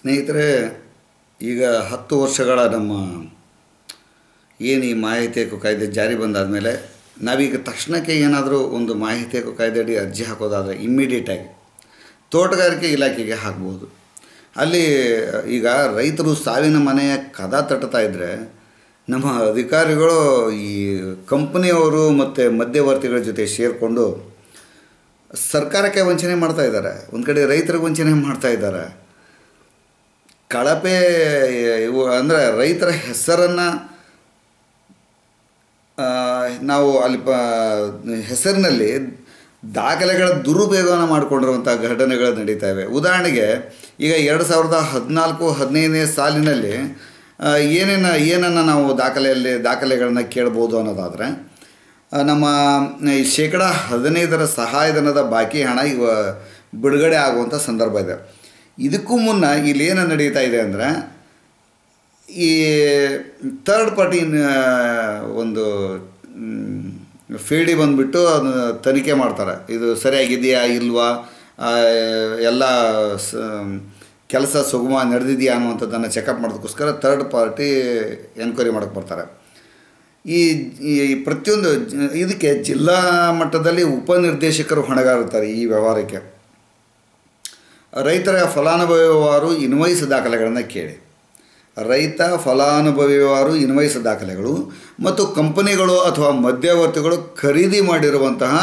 ಸ್ನೇಹಿತರೆ, ಈಗ ಹತ್ತು ವರ್ಷಗಳ ನಮ್ಮ ಏನು ಈ ಮಾಹಿತಿ ಹಕ್ಕು ಕಾಯ್ದೆ ಜಾರಿ ಬಂದಾದಮೇಲೆ, ನಾವೀಗ ತಕ್ಷಣಕ್ಕೆ ಏನಾದರೂ ಒಂದು ಮಾಹಿತಿ ಹಕ್ಕು ಕಾಯ್ದೆಯಡಿ ಅರ್ಜಿ ಹಾಕೋದಾದರೆ ಇಮ್ಮಿಡಿಯೇಟಾಗಿ ತೋಟಗಾರಿಕೆ ಇಲಾಖೆಗೆ ಹಾಕ್ಬೋದು. ಅಲ್ಲಿ, ಈಗ ರೈತರು ಸಾವಿನ ಮನೆಯ ಕದ ತಟ್ತಾ ಇದ್ದರೆ ನಮ್ಮ ಅಧಿಕಾರಿಗಳು ಈ ಕಂಪನಿಯವರು ಮತ್ತು ಮಧ್ಯವರ್ತಿಗಳ ಜೊತೆ ಸೇರಿಕೊಂಡು ಸರ್ಕಾರಕ್ಕೆ ವಂಚನೆ ಮಾಡ್ತಾ ಇದ್ದಾರೆ. ಒಂದು ಕಡೆ ರೈತರಿಗೆ ವಂಚನೆ ಮಾಡ್ತಾ ಇದ್ದಾರೆ. ಕಳಪೆ, ಇವು ಅಂದರೆ ರೈತರ ಹೆಸರನ್ನು ನಾವು ಅಲ್ಲಿ ಪ, ಹೆಸರಿನಲ್ಲಿ ದಾಖಲೆಗಳ ದುರುಪಯೋಗವನ್ನು ಮಾಡಿಕೊಂಡಿರುವಂಥ ಘಟನೆಗಳು ನಡೀತಾ ಇವೆ. ಉದಾಹರಣೆಗೆ, ಈಗ ಎರಡು ಸಾವಿರದ ಹದಿನಾಲ್ಕು, ಹದಿನೈದನೇ ಸಾಲಿನಲ್ಲಿ ಏನೇನು, ಏನನ್ನು ನಾವು ದಾಖಲೆಯಲ್ಲಿ, ದಾಖಲೆಗಳನ್ನ ಕೇಳ್ಬೋದು ಅನ್ನೋದಾದರೆ ನಮ್ಮ ಶೇಕಡ ಹದಿನೈದರ ಸಹಾಯಧನದ ಬಾಕಿ ಹಣ ಇವ, ಬಿಡುಗಡೆ ಆಗುವಂಥ ಸಂದರ್ಭ ಇದೆ. ಇದಕ್ಕೂ ಮುನ್ನ ಇಲ್ಲಿ ಏನು ನಡೀತಾ ಇದೆ ಅಂದರೆ ಈ ಥರ್ಡ್ ಪಾರ್ಟಿನ ಒಂದು ಫೀಲ್ಡಿಗೆ ಬಂದುಬಿಟ್ಟು ಅದನ್ನು ತನಿಖೆ ಮಾಡ್ತಾರೆ. ಇದು ಸರಿಯಾಗಿದೆಯಾ, ಇಲ್ವಾ? ಎಲ್ಲ ಸ ಕೆಲಸ ಸುಗಮ ನಡೆದಿದೆಯಾ ಅನ್ನುವಂಥದ್ದನ್ನು ಚೆಕಪ್ ಮಾಡೋದಕ್ಕೋಸ್ಕರ ಥರ್ಡ್ ಪಾರ್ಟಿ ಎನ್ಕ್ವೈರಿ ಮಾಡೋಕ್ಕೆ ಬರ್ತಾರೆ. ಈ ಈ ಪ್ರತಿಯೊಂದು, ಇದಕ್ಕೆ ಜಿಲ್ಲಾ ಮಟ್ಟದಲ್ಲಿ ಉಪನಿರ್ದೇಶಕರು ಹೊಣೆಗಾರುತ್ತಾರೆ ಈ ವ್ಯವಹಾರಕ್ಕೆ. ರೈತರ ಫಲಾನುಭವಿವಾರು ಇನ್ವಾಯ್ಸ್ ದಾಖಲೆಗಳನ್ನು ಕೇಳಿ. ರೈತ ಫಲಾನುಭವಿವಾರು ಇನ್ವಾಯ್ಸ್ ದಾಖಲೆಗಳು ಮತ್ತು ಕಂಪನಿಗಳು ಅಥವಾ ಮಧ್ಯವರ್ತಿಗಳು ಖರೀದಿ ಮಾಡಿರುವಂತಹ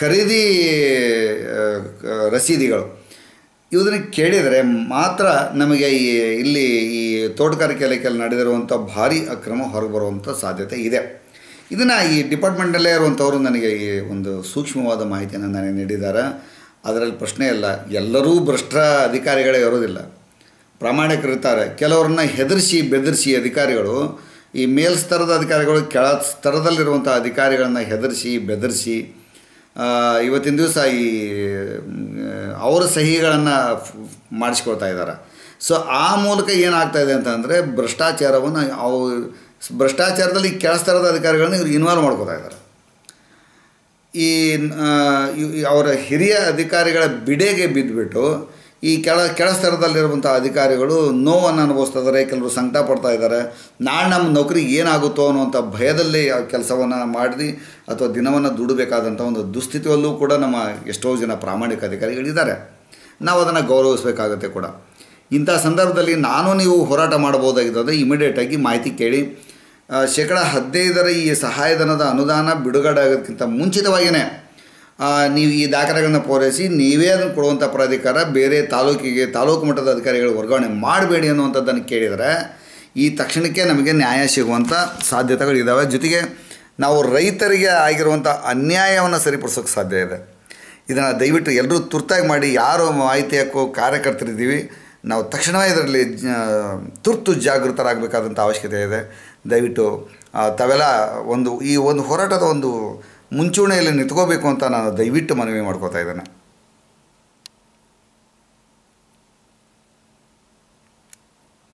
ಖರೀದಿ ರಸೀದಿಗಳು. ಇದನ್ನು ಕೇಳಿದರೆ ಮಾತ್ರ ನಮಗೆ ಈ, ಇಲ್ಲಿ ಈ ತೋಟಗಾರಿಕೆ ಇಲಾಖೆಯಲ್ಲಿ ನಡೆದಿರುವಂಥ ಭಾರಿ ಅಕ್ರಮ ಹೊರಬರುವಂಥ ಸಾಧ್ಯತೆ ಇದೆ. ಇದನ್ನು ಈ ಡಿಪಾರ್ಟ್ಮೆಂಟಲ್ಲೇ ಇರುವಂಥವರು ನನಗೆ ಈ ಒಂದು ಸೂಕ್ಷ್ಮವಾದ ಮಾಹಿತಿಯನ್ನು ನನಗೆ ನೀಡಿದ್ದಾರೆ. ಅದರಲ್ಲಿ ಪ್ರಶ್ನೆ ಇಲ್ಲ. ಎಲ್ಲರೂ ಭ್ರಷ್ಟ ಅಧಿಕಾರಿಗಳೇ ಇರೋದಿಲ್ಲ. ಪ್ರಾಮಾಣಿಕರಿರ್ತಾರೆ. ಕೆಲವರನ್ನ ಹೆದರಿಸಿ ಬೆದರಿಸಿ ಅಧಿಕಾರಿಗಳು, ಈ ಮೇಲ್ಸ್ತರದ ಅಧಿಕಾರಿಗಳು, ಕೆಳ ಸ್ತರದಲ್ಲಿರುವಂಥ ಅಧಿಕಾರಿಗಳನ್ನು ಹೆದರಿಸಿ, ಬೆದರಿಸಿ ಇವತ್ತಿನ ದಿವಸ ಈ ಅವರ ಸಹಿಗಳನ್ನು ಮಾಡಿಸ್ಕೊಳ್ತಾ ಇದ್ದಾರೆ ಸೊ, ಆ ಮೂಲಕ ಏನಾಗ್ತಾ ಇದೆ ಅಂತಂದರೆ ಭ್ರಷ್ಟಾಚಾರವನ್ನು ಅವು ಭ್ರಷ್ಟಾಚಾರದಲ್ಲಿ ಕೆಳಸ್ತರದ ಅಧಿಕಾರಿಗಳನ್ನ ಇವ್ರು ಇನ್ವಾಲ್ವ್ ಮಾಡ್ಕೋತಾ ಇದ್ದಾರೆ ಈ ಅವರ ಹಿರಿಯ ಅಧಿಕಾರಿಗಳ ಬಿಡೆಗೆ ಬಿದ್ದುಬಿಟ್ಟು ಈ ಕೆಳ ಕೆಳ ಸ್ತರದಲ್ಲಿರುವಂಥ ಅಧಿಕಾರಿಗಳು ನೋವನ್ನು ಅನುಭವಿಸ್ತಾ ಇದ್ದಾರೆ, ಕೆಲವರು ಸಂಕಟ ಪಡ್ತಾ ಇದ್ದಾರೆ. ನಾಳೆ ನಮ್ಮ ನೌಕರಿ ಏನಾಗುತ್ತೋ ಅನ್ನುವಂಥ ಭಯದಲ್ಲಿ ಆ ಕೆಲಸವನ್ನು ಮಾಡಿ ಅಥವಾ ದಿನವನ್ನು ದುಡಬೇಕಾದಂಥ ಒಂದು ದುಸ್ಥಿತಿಯಲ್ಲೂ ಕೂಡ ನಮ್ಮ ಎಷ್ಟೋ ಜನ ಪ್ರಾಮಾಣಿಕ ಅಧಿಕಾರಿಗಳಿದ್ದಾರೆ. ನಾವು ಅದನ್ನು ಗೌರವಿಸಬೇಕಾಗತ್ತೆ ಕೂಡ. ಇಂಥ ಸಂದರ್ಭದಲ್ಲಿ ನಾನು ನೀವು ಹೋರಾಟ ಮಾಡ್ಬೋದಾಗಿದ್ದರೆ ಇಮಿಡಿಯೇಟಾಗಿ ಮಾಹಿತಿ ಕೇಳಿ ಶೇಕಡ ಹದಿನೈದರ ಈ ಸಹಾಯಧನದ ಅನುದಾನ ಬಿಡುಗಡೆ ಆಗೋದಕ್ಕಿಂತ ಮುಂಚಿತವಾಗಿಯೇ ನೀವು ಈ ದಾಖಲೆಗಳನ್ನು ಪೂರೈಸಿ ನೀವೇ ಅದನ್ನು ಕೊಡುವಂಥ ಪ್ರಾಧಿಕಾರ, ಬೇರೆ ತಾಲೂಕಿಗೆ, ತಾಲೂಕು ಮಟ್ಟದ ಅಧಿಕಾರಿಗಳು ವರ್ಗಾವಣೆ ಮಾಡಬೇಡಿ ಅನ್ನುವಂಥದ್ದನ್ನು ಕೇಳಿದರೆ, ಈ ತಕ್ಷಣಕ್ಕೆ ನಮಗೆ ನ್ಯಾಯ ಸಿಗುವಂಥ ಸಾಧ್ಯತೆಗಳಿದ್ದಾವೆ ಜೊತೆಗೆ ನಾವು ರೈತರಿಗೆ ಆಗಿರುವಂಥ ಅನ್ಯಾಯವನ್ನು ಸರಿಪಡಿಸೋಕೆ ಸಾಧ್ಯ ಇದೆ. ಇದನ್ನು ದಯವಿಟ್ಟು ಎಲ್ಲರೂ ತುರ್ತಾಗಿ ಮಾಡಿ, ಯಾರು ಮಾಹಿತಿ ಹಾಕೋ ಕಾರ್ಯಕರ್ತರಿದ್ದೀವಿ ನಾವು ತಕ್ಷಣವೇ ಇದರಲ್ಲಿ ತುರ್ತು ಜಾಗೃತರಾಗಬೇಕಾದಂಥ ಅವಶ್ಯಕತೆ ಇದೆ. ದಯವಿಟ್ಟು ತಾವೆಲ್ಲ ಒಂದು, ಈ ಒಂದು ಹೋರಾಟದ ಒಂದು ಮುಂಚೂಣಿಯಲ್ಲಿ ನಿಂತ್ಕೋಬೇಕು ಅಂತ ನಾನು ದಯವಿಟ್ಟು ಮನವಿ ಮಾಡ್ಕೋತಾ ಇದ್ದೇನೆ.